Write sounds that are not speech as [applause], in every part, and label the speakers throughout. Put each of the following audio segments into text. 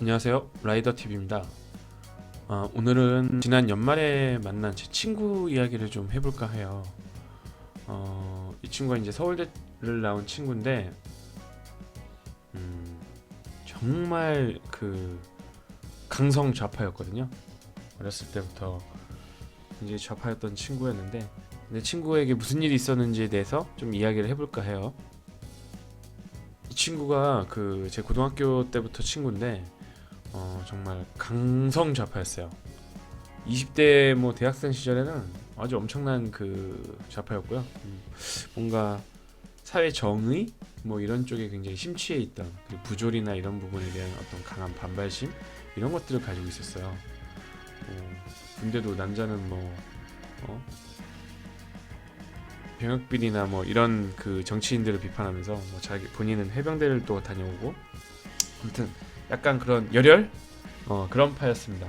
Speaker 1: 안녕하세요 라이더 TV입니다. 아, 오늘은 지난 연말에 만난 제 친구 이야기를 좀 해볼까 해요. 어, 이 친구가 이제 서울대를 나온 친구인데 음, 정말 그 강성 좌파였거든요. 어렸을 때부터 굉장히 좌파였던 친구였는데 내 친구에게 무슨 일이 있었는지에 대해서 좀 이야기를 해볼까 해요. 이 친구가 그 제 고등학교 때부터 친구인데 어, 정말 강성 좌파였어요. 20대 뭐 대학생 시절에는 아주 엄청난 그 좌파였고요. 음, 뭔가 사회 정의 뭐 이런 쪽에 굉장히 심취해 있던 부조리나 이런 부분에 대한 어떤 강한 반발심 이런 것들을 가지고 있었어요. 어, 군대도 남자는 뭐 어? 병역 비리나 뭐 이런 그 정치인들을 비판하면서 뭐 자기 본인은 해병대를 또 다녀오고 아무튼 약간 그런 열혈 어 그런 파였습니다.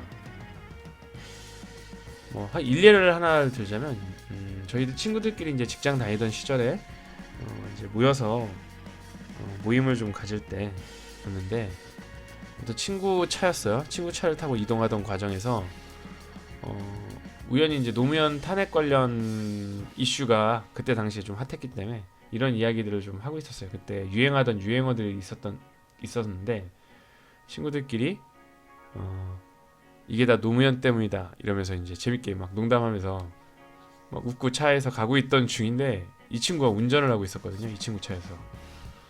Speaker 1: 뭐 한 일례를 하나 들자면 음, 저희들 친구들끼리 이제 직장 다니던 시절에 어, 이제 모여서 어, 모임을 좀 가질 때 였는데 또 친구 차였어요. 친구 차를 타고 이동하던 과정에서 어, 우연히 이제 노무현 탄핵 관련 이슈가 그때 당시에 좀 핫했기 때문에 이런 이야기들을 좀 하고 있었어요. 그때 유행하던 유행어들이 있었던 있었는데 친구들끼리 어, 이게 다 노무현 때문이다 이러면서 이제 재밌게 막 농담하면서 막 웃고 차에서 가고 있던 중인데 이 친구가 운전을 하고 있었거든요. 이 친구 차에서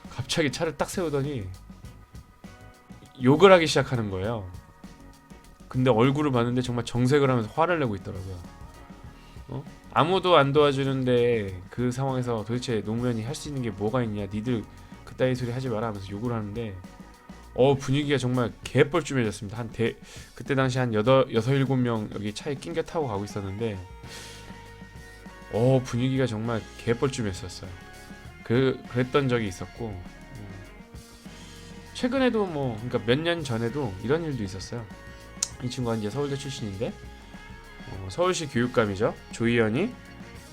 Speaker 1: 갑자기 차를 딱 세우더니 욕을 하기 시작하는 거예요. 근데 얼굴을 봤는데 정말 정색을 하면서 화를 내고 있더라고요. 어? 아무도 안 도와주는데 그 상황에서 도대체 노무현이 할 수 있는 게 뭐가 있냐? 니들 그따위 소리 하지 마라 하면서 욕을 하는데 어 분위기가 정말 개뻘쭘해졌습니다. 한 대 그때 당시 한 여덟 여섯 일곱 명 여기 차에 낑겨 타고 가고 있었는데 어 분위기가 정말 개뻘쭘했었어요. 그 그랬던 적이 있었고 음, 최근에도 뭐 그러니까 몇 년 전에도 이런 일도 있었어요. 이 친구가 이제 서울대 출신인데 어, 서울시 교육감이죠 조희연이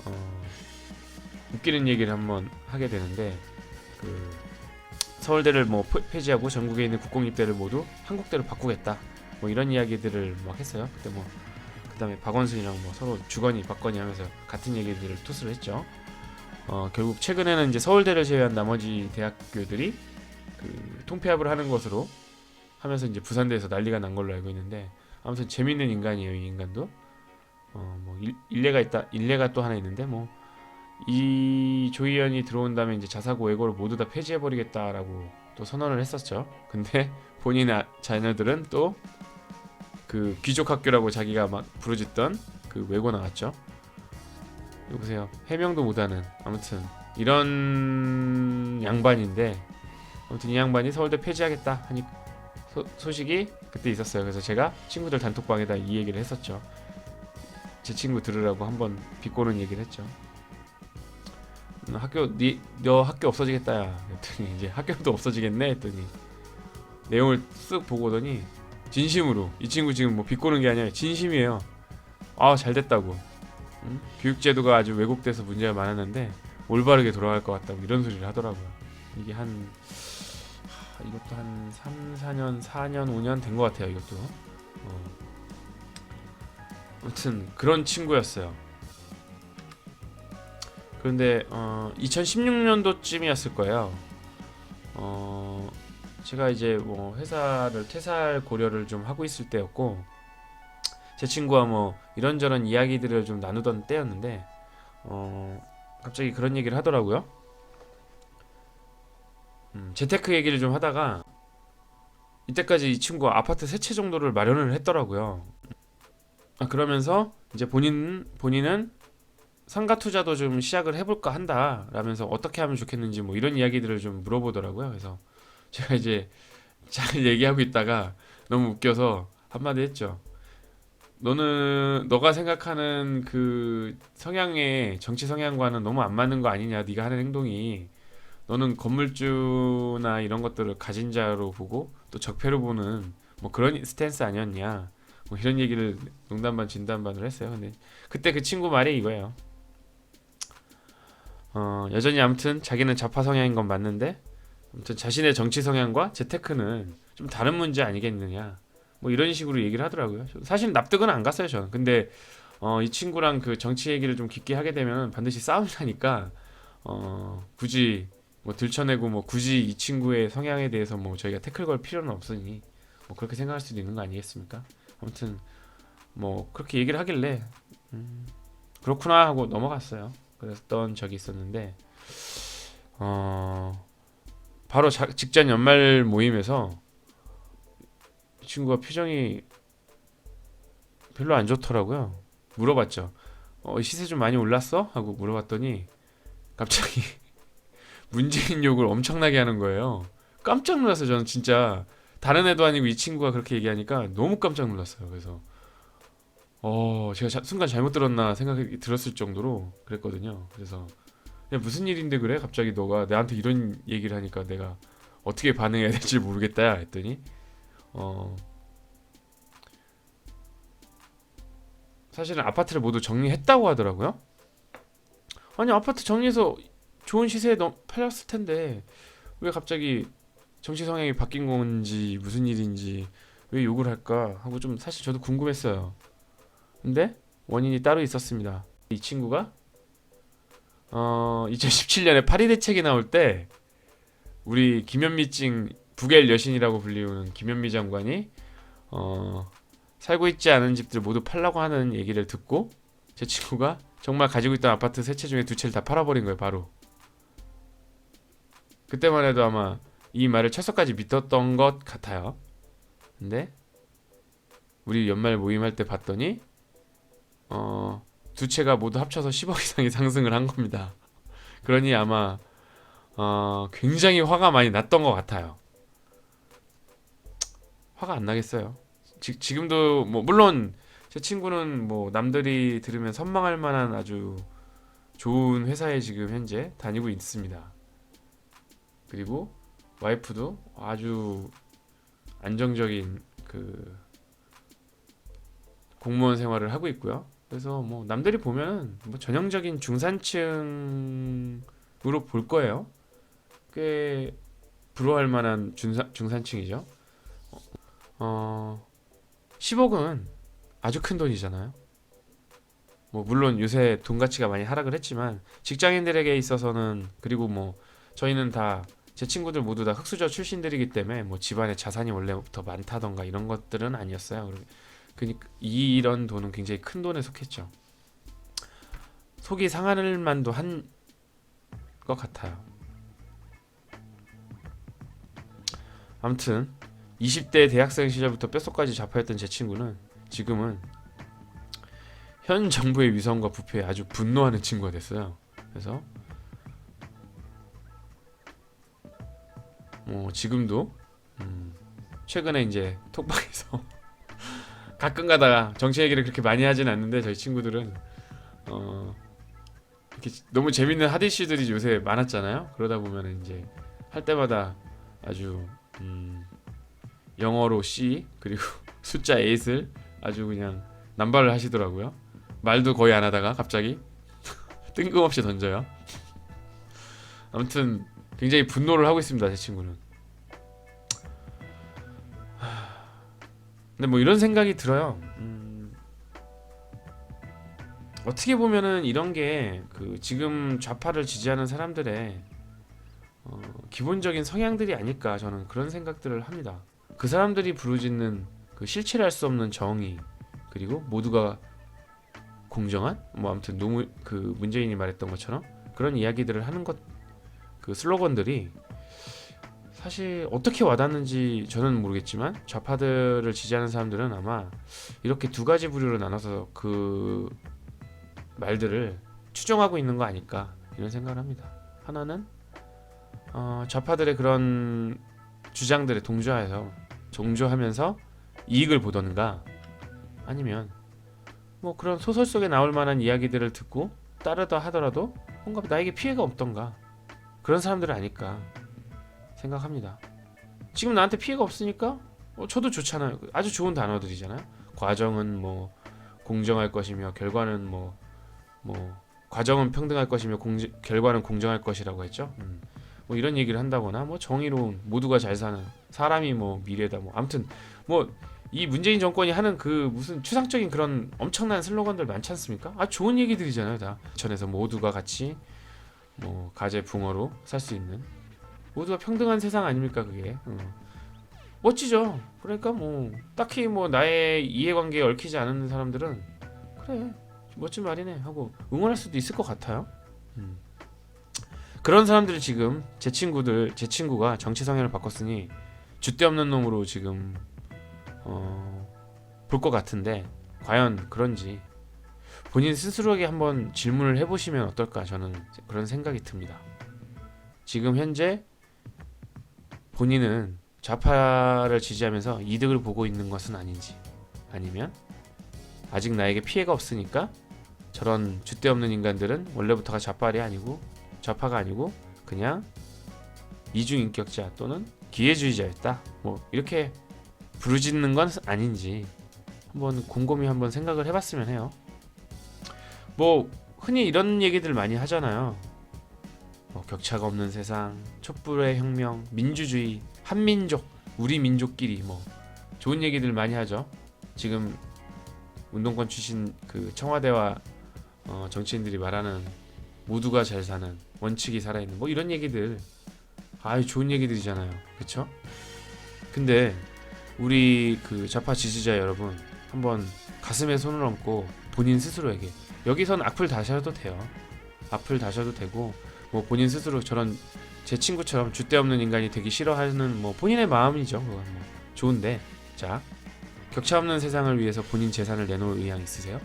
Speaker 1: 어, 웃기는 얘기를 한번 하게 되는데 그 서울대를 뭐 폐- 폐지하고 전국에 있는 국공립대를 모두 한국대로 바꾸겠다. 뭐 이런 이야기들을 막 했어요. 그때 뭐 그다음에 박원순이랑 뭐 서로 주거니 받거니 하면서 같은 얘기들을 토스를 했죠. 어, 결국 최근에는 이제 서울대를 제외한 나머지 대학교들이 그 통폐합을 하는 것으로 하면서 이제 부산대에서 난리가 난 걸로 알고 있는데 아무튼 재밌는 인간이에요 이 인간도. 어 뭐 일례가 있다 일례가 또 하나 있는데 뭐 이 조희연이 들어온 다음에 이제 자사고 외고를 모두 다 폐지해 버리겠다라고 또 선언을 했었죠 근데 [laughs] 본인 아, 자녀들은 또 그 귀족 학교라고 자기가 막 부르짖던 그 외고 나왔죠 이거 보세요 해명도 못하는 아무튼 이런 양반인데 아무튼 이 양반이 서울대 폐지하겠다 하니 소, 소식이 그때 있었어요. 그래서 제가 친구들 단톡방에다 이 얘기를 했었죠. 제 친구 들으라고 한번 비꼬는 얘기를 했죠. 음, 학교 니, 너 학교 없어지겠다야. 그랬더니 이제 학교도 없어지겠네 했더니 내용을 쓱 보고 오더니 진심으로 이 친구 지금 뭐 비꼬는 게 아니라 진심이에요. 아 잘 됐다고. 응? 교육제도가 아주 왜곡돼서 문제가 많았는데 올바르게 돌아갈 것 같다고 이런 소리를 하더라고요. 이게 한 하, 이것도 한 3, 4년, 4년, 5년 된 것 같아요. 이것도. 어. 아무튼 그런 친구였어요. 그런데 어, 2016년도쯤이었을 거예요. 어, 제가 이제 뭐 회사를 퇴사할 고려를 좀 하고 있을 때였고 제 친구와 뭐 이런저런 이야기들을 좀 나누던 때였는데 어, 갑자기 그런 얘기를 하더라고요. 음, 재테크 얘기를 좀 하다가 이때까지 이 친구가 아파트 세 채 정도를 마련을 했더라고요. 아, 그러면서 이제 본인 본인은 상가 투자도 좀 시작을 해볼까 한다 라면서 어떻게 하면 좋겠는지 뭐 이런 이야기들을 좀 물어보더라고요. 그래서 제가 이제 잘 [laughs] 얘기하고 있다가 너무 웃겨서 한마디 했죠. 너는 너가 생각하는 그 성향의 정치 성향과는 너무 안 맞는 거 아니냐? 네가 하는 행동이 너는 건물주나 이런 것들을 가진 자로 보고 또 적폐로 보는 뭐 그런 스탠스 아니었냐? 뭐 이런 얘기를 농담 반 진담 반으로 했어요. 근데 그때 그 친구 말이 이거예요. 어, 여전히 아무튼 자기는 좌파 성향인 건 맞는데 아무튼 자신의 정치 성향과 재테크는 좀 다른 문제 아니겠느냐. 뭐 이런 식으로 얘기를 하더라고요. 사실 납득은 안 갔어요, 저는. 근데 어, 이 친구랑 그 정치 얘기를 좀 깊게 하게 되면 반드시 싸움이 나니까 어, 굳이 뭐 들춰내고 뭐 굳이 이 친구의 성향에 대해서 뭐 저희가 태클 걸 필요는 없으니 뭐 그렇게 생각할 수도 있는 거 아니겠습니까? 아무튼 뭐 그렇게 얘기를 하길래 음, 그렇구나 하고 넘어갔어요. 그랬던 적이 있었는데 어 바로 자, 직전 연말 모임에서 이 친구가 표정이 별로 안 좋더라고요. 물어봤죠. 어, 시세 좀 많이 올랐어? 하고 물어봤더니 갑자기 [laughs] 문재인 욕을 엄청나게 하는 거예요. 깜짝 놀랐어요. 저는 진짜 다른 애도 아니고 이 친구가 그렇게 얘기하니까 너무 깜짝 놀랐어요. 그래서 어 제가 자- 순간 잘못 들었나 생각이 들었을 정도로 그랬거든요. 그래서 야, 무슨 일인데 그래? 갑자기 너가 나한테 이런 얘기를 하니까 내가 어떻게 반응해야 될지 모르겠다 했더니 어 사실은 아파트를 모두 정리했다고 하더라고요. 아니 아파트 정리해서 좋은 시세에 넘 팔렸을 텐데 왜 갑자기 정치 성향이 바뀐 건지 무슨 일인지 왜 욕을 할까 하고 좀 사실 저도 궁금했어요. 근데 원인이 따로 있었습니다. 이 친구가 어 2017년에 파리 대책이 나올 때 우리 김현미 찡 북엘 여신이라고 불리우는 김현미 장관이 어 살고 있지 않은 집들 모두 팔라고 하는 얘기를 듣고 제 친구가 정말 가지고 있던 아파트 세 채 중에 두 채를 다 팔아버린 거예요 바로 그때만 해도 아마 이 말을 철석까지 믿었던 것 같아요 근데 우리 연말 모임할 때 봤더니 어, 두 채가 모두 합쳐서 10억 이상이 상승을 한 겁니다 그러니 아마 어, 굉장히 화가 많이 났던 것 같아요 화가 안 나겠어요 지, 지금도 뭐 물론 제 친구는 뭐 남들이 들으면 선망할 만한 아주 좋은 회사에 지금 현재 다니고 있습니다. 그리고 와이프도 아주 안정적인 그 공무원 생활을 하고 있고요. 그래서 뭐 남들이 보면 뭐 전형적인 중산층으로 볼 거예요. 꽤 부러워할 만한 중산, 중산층이죠. 어, 10억은 아주 큰 돈이잖아요. 뭐 물론 요새 돈 가치가 많이 하락을 했지만 직장인들에게 있어서는 그리고 뭐 저희는 다 제 친구들 모두 다 흑수저 출신들이기 때문에 뭐 집안에 자산이 원래부터 많다던가 이런 것들은 아니었어요. 그러니까 이 이런 돈은 굉장히 큰 돈에 속했죠. 속이 상할 만도 한 것 같아요. 아무튼 20대 대학생 시절부터 뼛속까지 잡혀있던 제 친구는 지금은 현 정부의 위선과 부패에 아주 분노하는 친구가 됐어요. 그래서 뭐 지금도 음, 최근에 이제 톡방에서 가끔 가다가 정치 얘기를 그렇게 많이 하진 않는데 저희 친구들은 어 이렇게 너무 재밌는 핫이슈들이 요새 많았잖아요. 그러다 보면 이제 할 때마다 아주 음, 영어로 C 그리고 [laughs] 숫자 8을 아주 그냥 남발을 하시더라고요. 말도 거의 안 하다가 갑자기 [laughs] 뜬금없이 던져요. 아무튼 굉장히 분노를 하고 있습니다, 제 친구는. 근데 뭐 이런 생각이 들어요. 음, 어떻게 보면은 이런 게 그 지금 좌파를 지지하는 사람들의 어, 기본적인 성향들이 아닐까 저는 그런 생각들을 합니다. 그 사람들이 부르짖는 그 실체할 수 없는 정의 그리고 모두가 공정한 뭐 아무튼 노무 그 문재인이 말했던 것처럼 그런 이야기들을 하는 것 그 슬로건들이 사실 어떻게 와닿는지 저는 모르겠지만 좌파들을 지지하는 사람들은 아마 이렇게 두 가지 부류로 나눠서 그 말들을 추정하고 있는 거 아닐까 이런 생각을 합니다. 하나는 어, 좌파들의 그런 주장들에 동조해서 동조하면서 이익을 보던가 아니면 뭐 그런 소설 속에 나올 만한 이야기들을 듣고 따르다 하더라도 뭔가 나에게 피해가 없던가 그런 사람들은 아닐까 생각합니다. 지금 나한테 피해가 없으니까 어, 저도 좋잖아요. 아주 좋은 단어들이잖아요. 과정은 뭐 공정할 것이며 결과는 뭐뭐 과정은 평등할 것이며 공지, 결과는 공정할 것이라고 했죠. 음. 뭐 이런 얘기를 한다거나 뭐 정의로운 모두가 잘 사는 사람이 뭐 미래다 뭐 아무튼 뭐 이 문재인 정권이 하는 그 무슨 추상적인 그런 엄청난 슬로건들 많지 않습니까? 아 좋은 얘기들이잖아요 다. 전에서 모두가 같이 뭐 가재 붕어로 살 수 있는 모두가 평등한 세상 아닙니까 그게? 어. 멋지죠. 그러니까 뭐 딱히 뭐 나의 이해관계에 얽히지 않은 사람들은 그래 멋진 말이네 하고 응원할 수도 있을 것 같아요. 음. 그런 사람들이 지금 제 친구들 제 친구가 정치 성향을 바꿨으니 줏대 없는 놈으로 지금 어, 볼 것 같은데 과연 그런지 본인 스스로에게 한번 질문을 해보시면 어떨까 저는 그런 생각이 듭니다. 지금 현재 본인은 좌파를 지지하면서 이득을 보고 있는 것은 아닌지 아니면 아직 나에게 피해가 없으니까 저런 줏대 없는 인간들은 원래부터가 좌빨이 아니고 좌파가 아니고 그냥 이중인격자 또는 기회주의자였다. 뭐 이렇게 부르짖는 건 아닌지 한번 곰곰이 한번 생각을 해봤으면 해요. 뭐 흔히 이런 얘기들 많이 하잖아요. 뭐 격차가 없는 세상, 촛불의 혁명, 민주주의, 한민족, 우리 민족끼리 뭐 좋은 얘기들 많이 하죠. 지금 운동권 출신 그 청와대와 어, 정치인들이 말하는 모두가 잘 사는 원칙이 살아있는 뭐 이런 얘기들 아유 좋은 얘기들이잖아요 그쵸? 근데 우리 그 좌파 지지자 여러분 한번 가슴에 손을 얹고 본인 스스로에게 여기선 악플 다셔도 돼요 악플 다셔도 되고 뭐 본인 스스로 저런 제 친구처럼 줏대 없는 인간이 되기 싫어하는 뭐 본인의 마음이죠 그건 뭐 좋은데 자 격차 없는 세상을 위해서 본인 재산을 내놓을 의향 있으세요?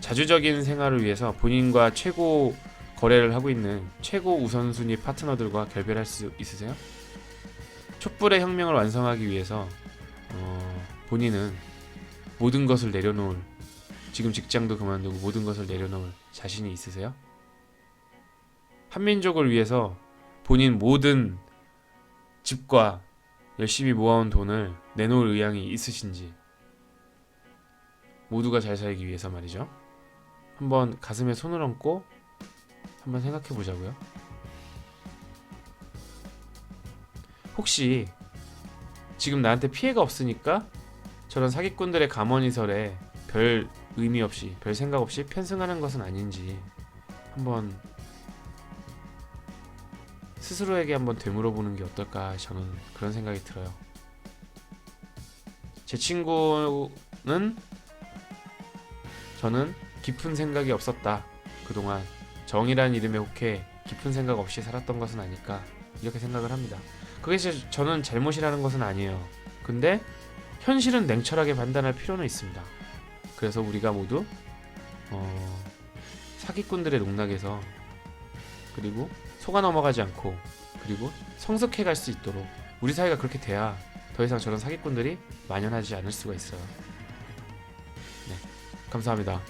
Speaker 1: 자주적인 생활을 위해서 본인과 최고 거래를 하고 있는 최고 우선순위 파트너들과 결별할 수 있으세요? 촛불의 혁명을 완성하기 위해서 어, 본인은 모든 것을 내려놓을 지금 직장도 그만두고 모든 것을 내려놓을 자신이 있으세요? 한민족을 위해서 본인 모든 집과 열심히 모아온 돈을 내놓을 의향이 있으신지 모두가 잘 살기 위해서 말이죠. 한번 가슴에 손을 얹고 한번 생각해 보자고요. 혹시 지금 나한테 피해가 없으니까 저런 사기꾼들의 감언이설에 별 의미 없이 별 생각 없이 편승하는 것은 아닌지 한번 스스로에게 한번 되물어보는 게 어떨까 저는 그런 생각이 들어요. 제 친구는 저는 깊은 생각이 없었다. 그동안 정이란 이름에 혹해 깊은 생각 없이 살았던 것은 아닐까 이렇게 생각을 합니다. 그게 제- 저는 잘못이라는 것은 아니에요. 근데 현실은 냉철하게 판단할 필요는 있습니다. 그래서 우리가 모두 어, 사기꾼들의 농락에서 그리고 속아 넘어가지 않고 그리고 성숙해 갈 수 있도록 우리 사회가 그렇게 돼야 더 이상 저런 사기꾼들이 만연하지 않을 수가 있어요. 네, 감사합니다.